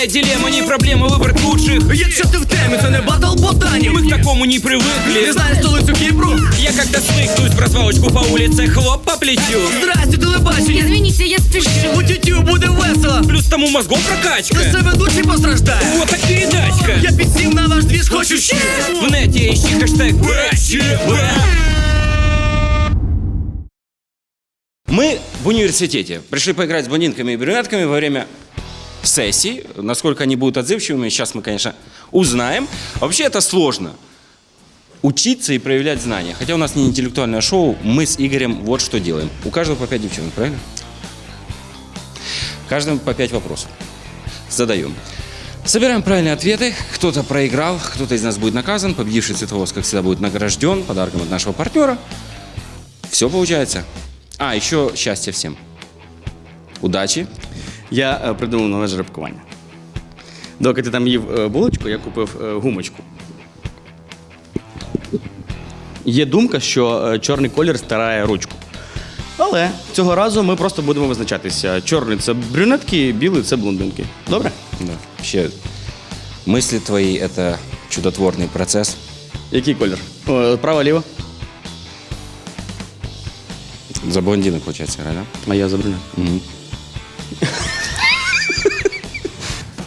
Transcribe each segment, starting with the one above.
Не дилемма, не проблема выбрать лучших Якщо ти в темі, це не батл ботанів. Мы к такому не Ти привыкли знаєш столицю Кіпру? Я когда смыкнусь в развалочку по улице Хлоп по плечу Здрасте, телебачення. Извините, я спешу. У тютю буде весело. Плюс тому мозгом прокачка Лише ведучий постраждає. Вот так передачка Я підсів на ваш двіж, хочу ще. В нете ищи хэштег БЧБ Мы в университете пришли поиграть с блондинками и брюнетками во время сессий. Насколько они будут отзывчивыми, сейчас мы, конечно, узнаем. Вообще это сложно. Учиться и проявлять знания. Хотя у нас не интеллектуальное шоу, мы с Игорем вот что делаем. У каждого по пять девчонок, правильно? Каждому по пять вопросов. Задаем. Собираем правильные ответы. Кто-то проиграл, кто-то из нас будет наказан. Победивший цветовоз, как всегда, будет награжден подарком от нашего партнера. Все получается. А, еще счастья всем. Удачи. Я е, придумав нове жеребкування. Доки ти там їв е, булочку, я купив е, гумочку. Є думка, що е, чорний колір стирає ручку. Але цього разу ми просто будемо визначатися. Чорний це брюнетки, білий це блондинки. Добре? Да. Вообще, мысли твои – это чудотворный процесс. Який колір? О, право, ліво? За блондины, получается, играть, да? А я за брюнет.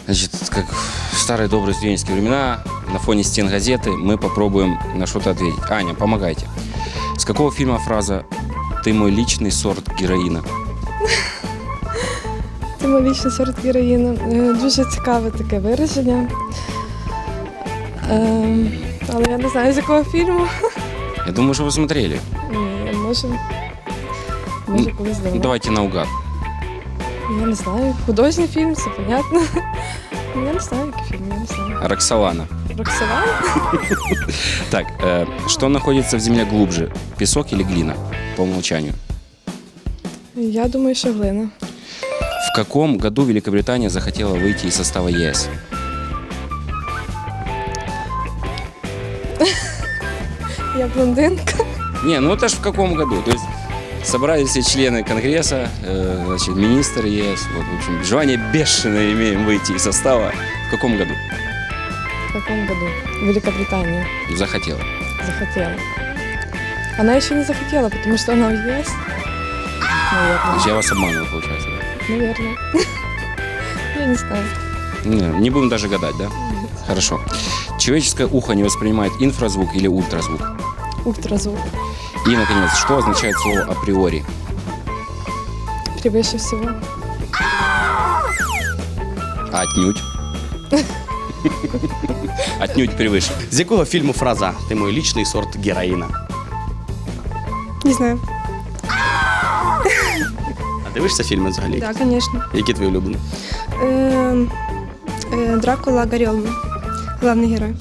Значит, как в старые добрые студенческие времена, на фоне стен газеты мы попробуем на что-то ответить. Аня, помогайте. С какого фильма фраза «Ты мой личный сорт героїна»? Це мій вічний сорт героїна. Е, Дуже цікаве таке вираження. Ем, але я не знаю, з якого фільму. Я думаю, что вы смотрели. Ні, може, може колись Ну, давно. давайте наугад. Я не знаю. Художній фільм, це понятно. Я не знаю, який фільм, я не знаю. Роксолана. Роксолан? Так, э, что находится в земле глубже? Песок или глина? По умолчанию. Я думаю, що глина. В каком году Великобритания захотела выйти из состава ЕС? Я блондинка. Не, ну это ж в каком году? То есть собрались все члены Конгресса, э, значит, министр ЕС. Вот, в общем, желание бешеное имеем выйти из состава. В каком году? В каком году? Великобритания Захотела. захотела. Она еще не захотела, потому что она в ЕС. Наверное. я вас обманывал, получается, да? Наверное. Я не знаю. Не, не будем даже гадать, да? Хорошо. Человеческое ухо не воспринимает инфразвук или ультразвук. Ультразвук. И, наконец, что означает слово априори? Превыше всего. Отнюдь. Отнюдь превыше. З якого фільму фраза Ти мій лічний сорт героїна? Не знаю. А дивишся фільми взагалі? Да, конечно. Які твої улюблені? Эм, э, Дракула Горелма. Главный герой.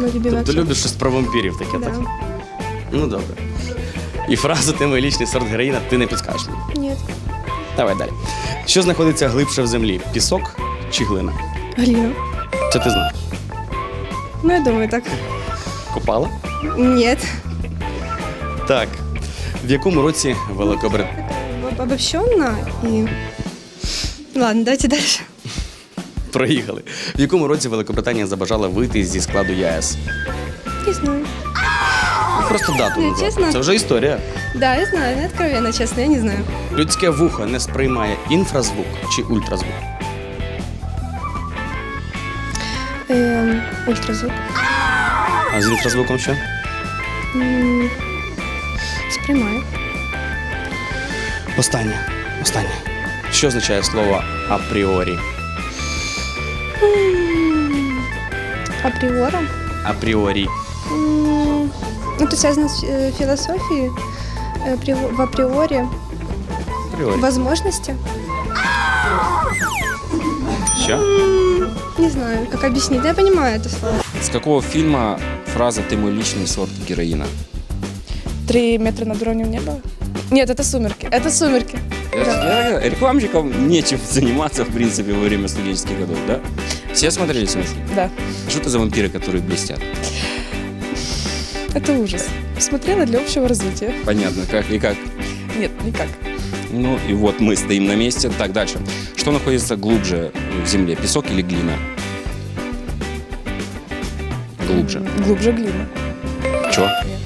Мой любимый Тобто актер. любиш щось про вампірів таке, Да. так? Ну добре. І фразу Ти мій лічний сорт героїна ти не підскажеш. Нет. Давай далі. Що знаходиться глибше в землі? Пісок чи глина? Глина. Це ти знаєш? Ну, я думаю, так. Копала? Нет. Так. В якому році Великобританія? Обобщенно и... Ладно, давайте дальше. Проїхали. В якому році Великобританія забажала вийти зі складу ЄС? Не знаю. Ну, Просто дату Ну, назвати. чесно? Це вже історія. Да, я знаю, не откровенно, честно, я не знаю. Людське вухо не сприймає інфразвук чи ультразвук. Эм, ультразвук. А з інфразвуком що? М, Сприймаю. Останнє. Останнє. Що означає слово апріорі? Априором. Апріорі. М, Ну, это связано с э, философией. Э, при- В априори. Апріорі. Возможности. Що? Не знаю, как объяснить. Да, я понимаю это слово. С какого фильма фраза «Ты мой личный сорт героина»? Три метра над уровнем неба? Нет, это сумерки. Это сумерки. Я- я- Рекламщикам нечем заниматься, в принципе, во время студенческих годов, да? Все смотрели «Сумерки»? Да. Что это за вампиры, которые блестят? Это ужас. Смотрела для общего развития. Понятно, как и как. Нет, никак. Ну и вот мы стоим на месте. Так, дальше. Что находится глубже в земле, песок или глина? Глубже. Глубже глина. Чё? Нет.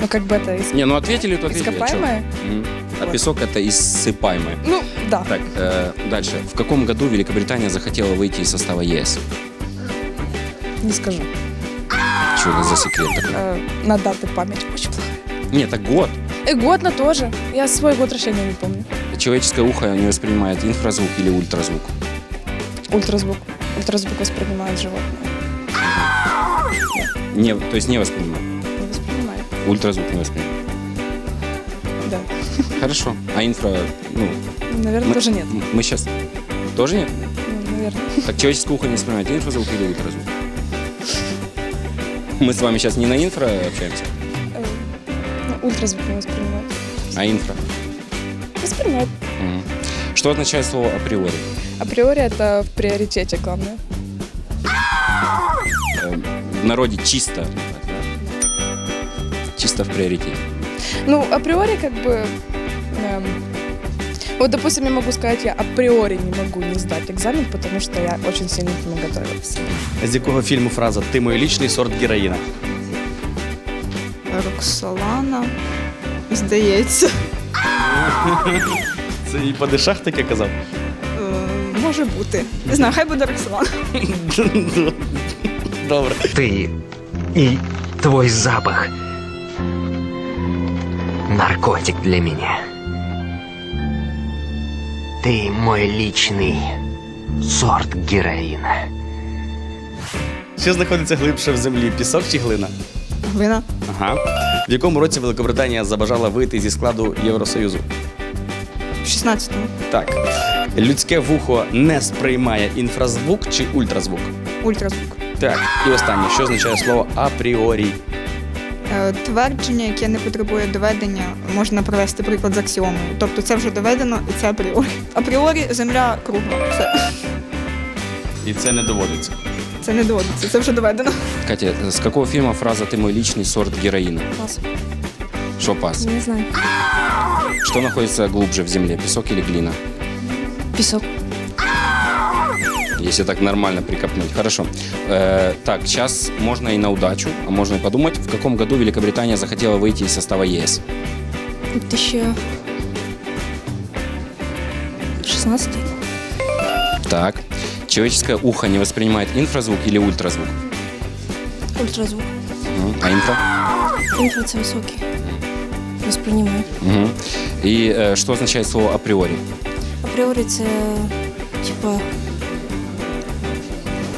Ну, как бы это из- Не, ну ответили, то ответили. а ископаемое? А Вот. песок это иссыпаемое. Ну, да. Так, э, дальше. В каком году Великобритания захотела выйти из состава ЕС? Не скажу. Что это за секрет такой? Э, на даты память очень плохая. Нет, это год. И год на тоже. Я свой год рождения не помню. Человеческое ухо не воспринимает инфразвук или ультразвук. Ультразвук. Ультразвук воспринимает животное. Не, то есть не воспринимает. Не воспринимает. Ультразвук не воспринимает. Да. Хорошо. А инфра, ну, Наверное, мы, тоже нет. Мы сейчас тоже нет? Ну, наверное. Так человеческое ухо не воспринимает инфразвук или ультразвук? Мы с вами сейчас не на инфра общаемся, Э, ну, не воспринимает. а инфра. Воспринимает. Мгм. Что означает слово априори? Априори это в приоритете главное. Э, В народе чисто. Чисто в приоритете. Ну, априори как бы... эм, вот, допустим, я могу сказать, я априори не могу не сдать экзамен, потому что я очень сильно к нему готовилась. З якого фільму фраза Ти мій лічний сорт героїна? Роксолана. Здається. Це і по дешах таке казав. Е, може бути. Не знаю, хай буде Роксолана. Добре. Ты и твой запах. Наркотик для меня. Ты мой личный сорт героина. Що знаходиться глибше в землі? Пісок чи глина? Глина. Ага. В якому році Великобританія забажала вийти зі складу Євросоюзу? В 16-му. Так. Людське вухо не сприймає інфразвук чи ультразвук? Ультразвук. Так. І останнє, що означає слово апріорі? Е, Твердження, яке не потребує доведення, можна привести приклад з аксіомою. Тобто це вже доведено і це апріорі. Апріорі земля кругла. Все. І це не доводиться. Це не доводиться, це вже доведено. Катя, с какого фильма фраза «ты мой личный сорт героина»? Пас. Что пас? Не знаю. Что находится глубже в земле, песок или глина? Песок. Если так нормально прикопнуть. Хорошо. Э, так, сейчас можно и на удачу, а можно и подумать, в каком году Великобритания захотела выйти из состава ЕС? 2016. Так. Человеческое ухо не воспринимает инфразвук или ультразвук? Ультразвук. Мгм. А инфра? Інфра це високий. Восприймаю. Мгм. И э, что означает слово априори? Апріорі це, типа,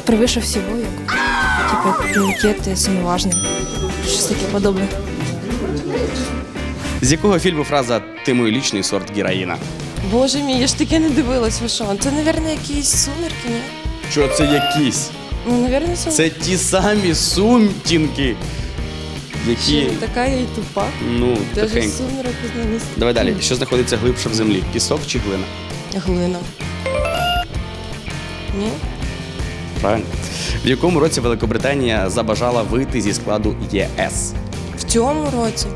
превише всього, як, типа, як пріоритети, самоважне. Щось таке подобне. З якого фільму фраза Ти мій лічний сорт героїна? Боже мій, я ж таке не дивилась, ви що? Це, мабуть, якісь сумерки, ні? Що це якісь? Ну, мабуть, сумерки. Це ті самі сумтінки, які. Що, така я й тупа. Ну, Даже тихенько. сумерок не Давай далі. Що знаходиться глибше в землі? Пісок чи глина? Глина. Ні? Правильно. В якому році Великобританія забажала вийти зі складу ЄС? В цьому році.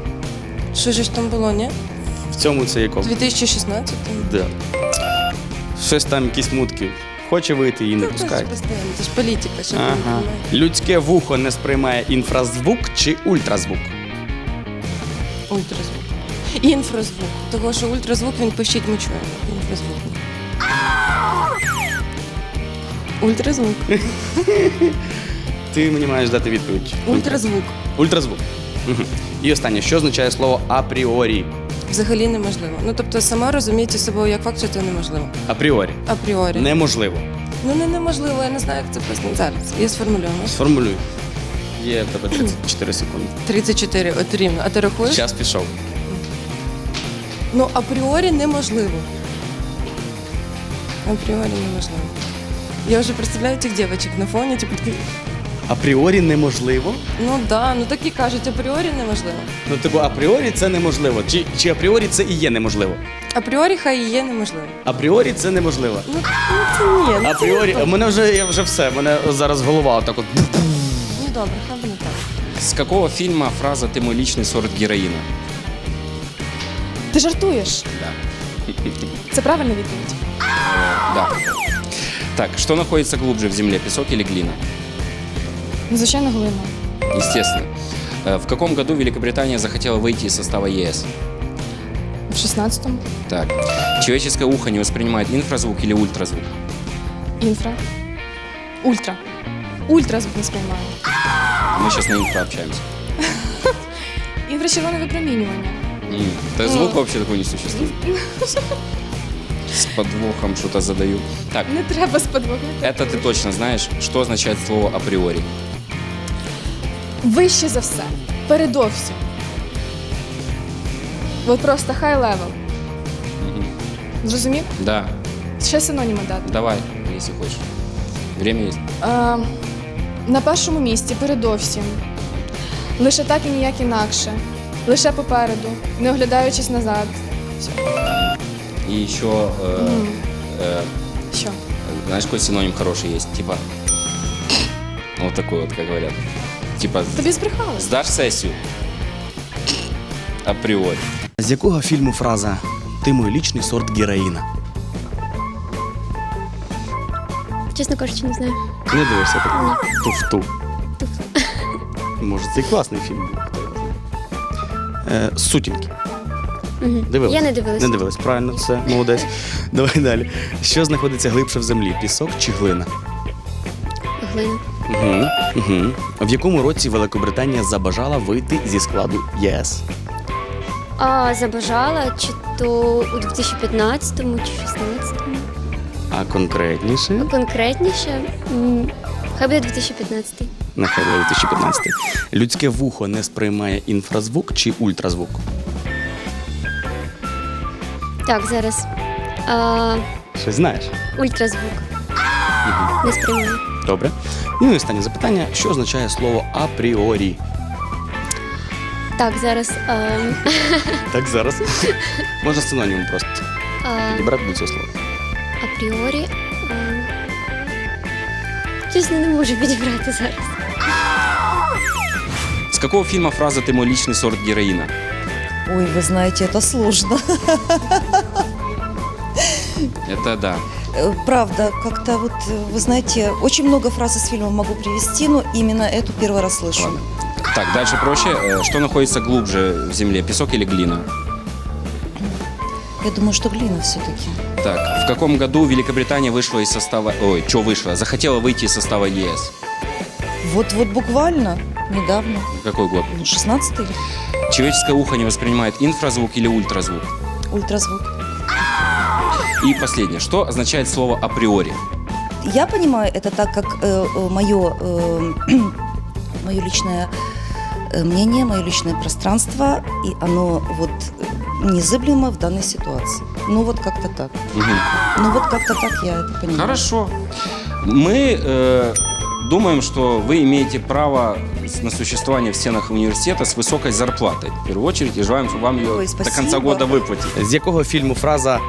Що ж там було, ні? В цьому це якому? 2016 Да. Щось там якісь мутки. Хоче вийти, її не Ну, це ж пускають. це ж політика, що Ага. Людське вухо не сприймає інфразвук чи ультразвук? Ультразвук. Інфразвук. Того, що ультразвук він пищить ми чуємо. Інфразвук. Ультразвук. Ти мені маєш дати відповідь. Ультразвук. Ультразвук. Угу. І останнє, що означає слово апріорі? Взагалі неможливо. Ну тобто сама розуміти собою як факт, що це неможливо. Апріорі. Апріорі. Неможливо. Ну не неможливо, я не знаю, як це пояснити. Зараз. Я сформулюю. Сформулюй. Є в тебе 34 секунди. 34, от рівно. А ти рахуєш? Час пішов. Ну, апріорі неможливо. Апріорі неможливо. Я вже представляю цих дівчаток на фоні, типу такі, Апріорі неможливо. ну да, ну так і кажуть, апріорі неможливо. Ну, типу, апріорі це неможливо. Чи, чи апріорі це і є неможливо? Апріорі хай і є неможливо. Апріорі це неможливо. Ну, ну це ні. Ну, це Апріорі, не мене вже я вже все. Мене зараз голова отак от. Ну добре, хай буде так. С какого фильма фраза «ты мой личный сорт героина»? Ти жартуєш? Да. Це правильна відповідь. Да. Так, что находится глубже в земле, песок или глина? Ну, звичайно, глина. Естественно. Э, В каком году Великобритания захотела выйти из состава ЕС? В 16-му. Так. Человеческое ухо не воспринимает инфразвук или ультразвук? Інфра. Ультра. Ультразвук не сприймаю. Мы сейчас на инфра общаемся. Інфрачервоне випромінювання. М, Да звук вообще такой не существует. С подвохом что-то задаю. Так, Не треба сподвигнути. это ты точно знаешь, что означает слово априори. Вище за все. Передовсім. От просто хай левел. Зрозумів? Да, Ще синоніми дати. давай, если хочешь. Время есть. Е, на першому місці передовсім. Лише так і ніяк інакше. Лише попереду, не оглядаючись назад. Все. И еще, э, э, Що? знаешь, какой синоним хороший есть? Типа, вот такой вот, как говорят. Типа, Тобі збрехали? сдашь сессию? Априори. З якого фільму фраза Ти мій лічний сорт героїна? Чесно кажучи, не знаю. Не дивишся так? Туфту. Може, це і класний фільм був. хто його знає. Е, Сутінки. Угу. Дивилась? Я не дивилась. Не дивилась, правильно, все, молодець. Давай далі. Що знаходиться глибше в землі? Пісок чи глина? Глина. Угу. Угу. В якому році Великобританія забажала вийти зі складу ЄС? А забажала чи то у 2015-му, чи 16-му. А конкретніше? Конкретніше, м, хай буде 2015. Нехай буде 2015. Людське вухо не сприймає інфразвук чи ультразвук? Так, зараз. А, Щось знаєш? ультразвук. Не сприймаю. Добре. Ну і останнє запитання: що означає слово апріорі? Так, зараз. А, Так зараз. Можна синонім просто а, підібрати до цього слова. апріорі. А, чесно, не можу підібрати зараз. С какого фильма фраза «ты мой личный сорт героина»? Ой, вы знаете, это сложно. Это да. Э, Правда, как-то вот, э, вы знаете, очень много фраз из фильма могу привести, но именно эту первый раз слышу. Ладно. Так, дальше проще. Э, Что находится глубже в земле, песок или глина? Я думаю, что глина все-таки. Так, в каком году Великобритания вышла из состава... Ой, что вышла? Захотела выйти из состава ЕС. Вот-вот буквально, недавно, Какой год? ну, 16-й, Человеческое ухо не воспринимает инфразвук или ультразвук? ультразвук. И последнее. Что означает слово априори? Я понимаю это так, как мое, мое личное э, мнение, мое личное пространство, и оно вот э, незыблемо в данной ситуации. Ну вот как-то так. Мгм. Ну вот как-то так я это понимаю. Хорошо. Мы э, думаем, что вы имеете право с- на существование в стенах университета с высокой зарплатой. В первую очередь, и желаем вам ее Ой, до конца спасибо. года выплатить. З якого фільму фраза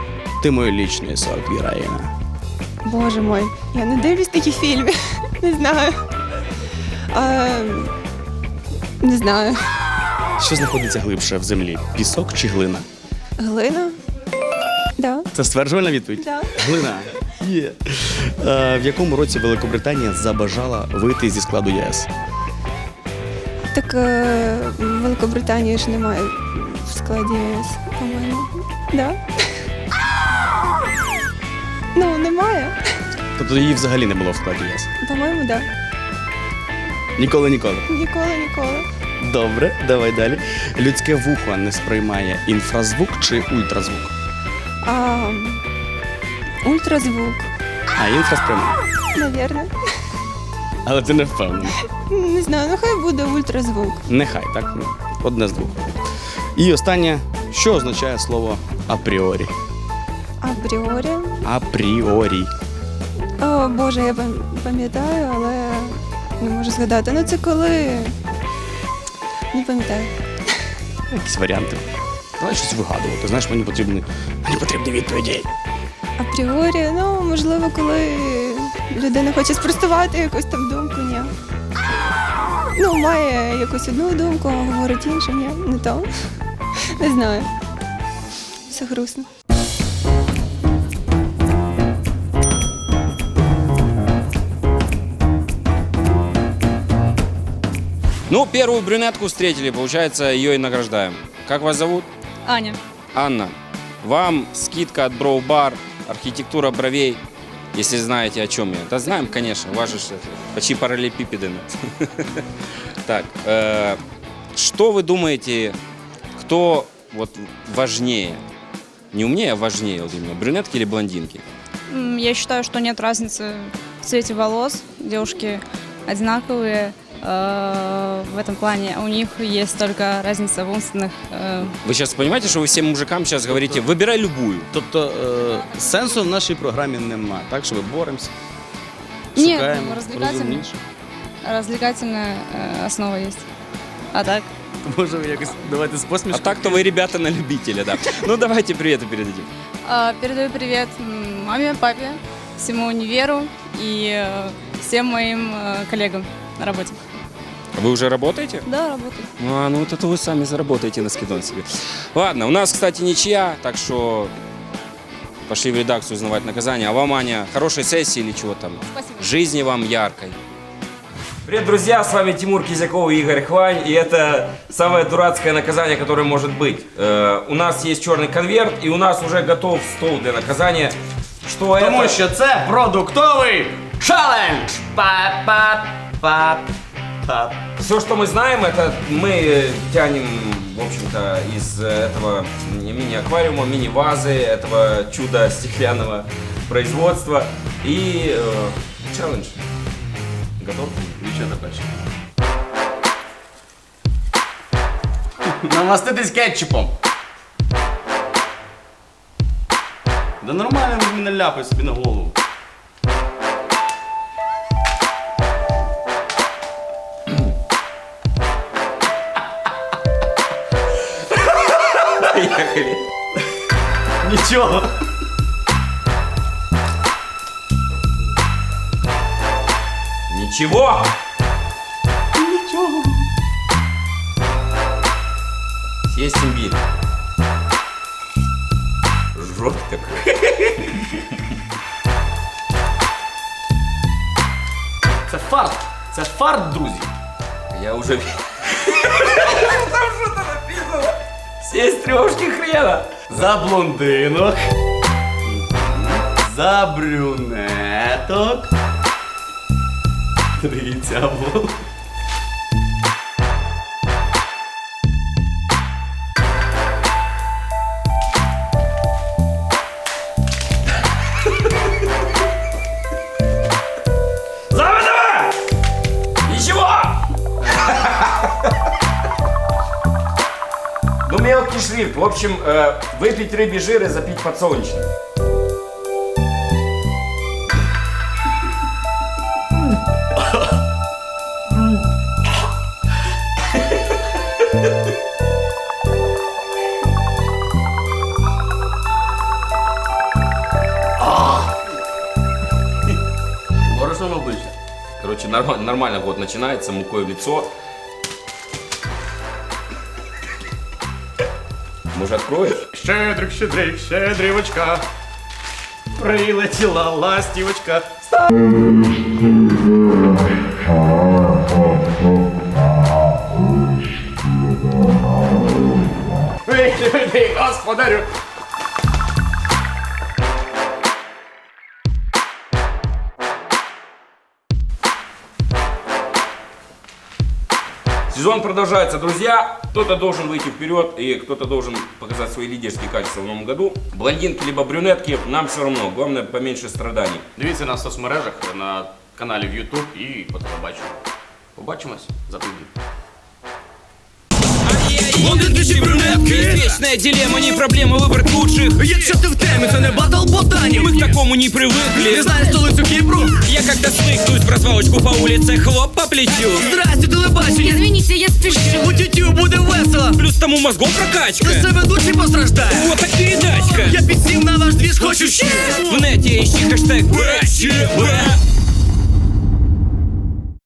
ти мій лічний сорт героїна? Боже мой, я не дивлюсь такі фільми. Не знаю. А, не знаю. Що знаходиться глибше в землі? Пісок чи глина? Глина? Да. Це стверджувальна відповідь? Да. Глина. Є. Е, в якому році Великобританія забажала вийти зі складу ЄС? Так е, Великобританії ж немає в складі ЄС, по-моєму. Да? Ну, немає. Тобто її взагалі не було в складі ЄС. По-моєму, да. Ніколи ніколи. Ніколи, ніколи. Добре, давай далі. Людське вухо не сприймає інфразвук чи ультразвук. А, ультразвук, А інфра сприймає. навірно. Але ти не впевнений. Не знаю, ну хай буде ультразвук. Нехай, так? Ну, Одне з двох. І останнє, що означає слово апріорі? Апріорі. Апріорі. О, Боже, я пам'ятаю, але не можу згадати. Ну це коли. Не пам'ятаю. Якісь варіанти. Давай щось вигадувати. Знаєш, мені потрібні, мені потрібні відповіді. Апріорі, ну, можливо, коли людина хоче спростувати якусь там думку, ні. Ну, має якусь одну думку, а говорить іншу, ні, не то. Не знаю. Все грустно. Ну, первую брюнетку встретили, получается, ее и награждаем. Как вас зовут? Аня. Анна. Вам скидка от Броу Бар, архитектура бровей, если знаете, о чем я. Да знаем, конечно, у вас же почти параллелепипеды. Так, э, что вы думаете, кто вот важнее? Не умнее, а важнее вот именно, брюнетки или блондинки? Я считаю, что нет разницы в цвете волос. Девушки одинаковые Э, В этом плане у них есть только разница в умственных э, Вы сейчас понимаете, что вы всем мужикам сейчас говорите, выбирай любую. Тобто е, сенсу в нашій програмі нема, так що ми боремося. Ні, шукаємо ну, розвлекательно. розумніше. развлекательная э, основа есть. А так? Може, ви якось давайте з А посмішкою? так-то вы ребята на любителя, да. Ну давайте приветы передадим. А, Передаю привет м, маме, папе, всему универу и э, всем моим э, коллегам на работе. Вы уже работаете? Да, работаю. Ну, а, ну вот это вы сами заработаете на скидон себе. Ладно, у нас, кстати, ничья, так что пошли в редакцию узнавать наказание. А вам, Аня, хорошей сессии или чего там? Спасибо. Жизни вам яркой. Привет, друзья, с вами Тимур Кизяков и Игорь Хвань, и это самое дурацкое наказание, которое может быть. Э, у нас есть черный конверт, и у нас уже готов стол для наказания. Что Тому это? що це продуктовий челендж! Па-па-па. Пап. Все, что мы знаем, это мы э, тянем, в общем-то, из э, этого мини-аквариума, мини-вазы, этого чуда стеклянного производства. И э, челлендж. Готов? Дівчата перші. Намаститись кетчупом. Да нормально він мене ляпає собі на голову. Нічого. Ничего. Нічого. Съесть имбирь. Жжет как. Це фарт. Це фарт, друзі. Я уже... Там что-то написано. Съесть трешки хрена. За блондинок. За брюнеток. Дивіться, бо. мелкий шрифт. В общем, э, выпить рыбий жир и запить подсолнечным. Борошно на обличчя. Короче, норма- нормально год начинается, мукой в лицо. Может, откроешь? Щедрик, щедрик, щедрівочка. Прилетіла. Вийди, вийди, господарю. Сезон продолжается, друзья. Кто-то должен выйти вперед и кто-то должен показать свои лидерские качества в новом году. Блондинки либо брюнетки, нам все равно. Главное, поменьше страданий. Дивіться нас в соцмережах на каналі в YouTube і по телебаченню. Побачимось за тиждень. Блондинки чи брюнетки? Вечная дилемма, не проблема выбрать лучших Якщо ти в темі, це не батл ботанів. Мы к такому не Ти привыкли знаєш столицю Кіпру? Я когда смыкнусь в развалочку по улице Хлоп по плечу Здрасте, телебачення. Извините, я спешу. У тютю буде весело. Плюс тому мозгом прокачка Ти себе ведучий постраждає. Вот так передачка Я підсів на ваш двіж, хочу ще. В нете ищи хэштег БЧБ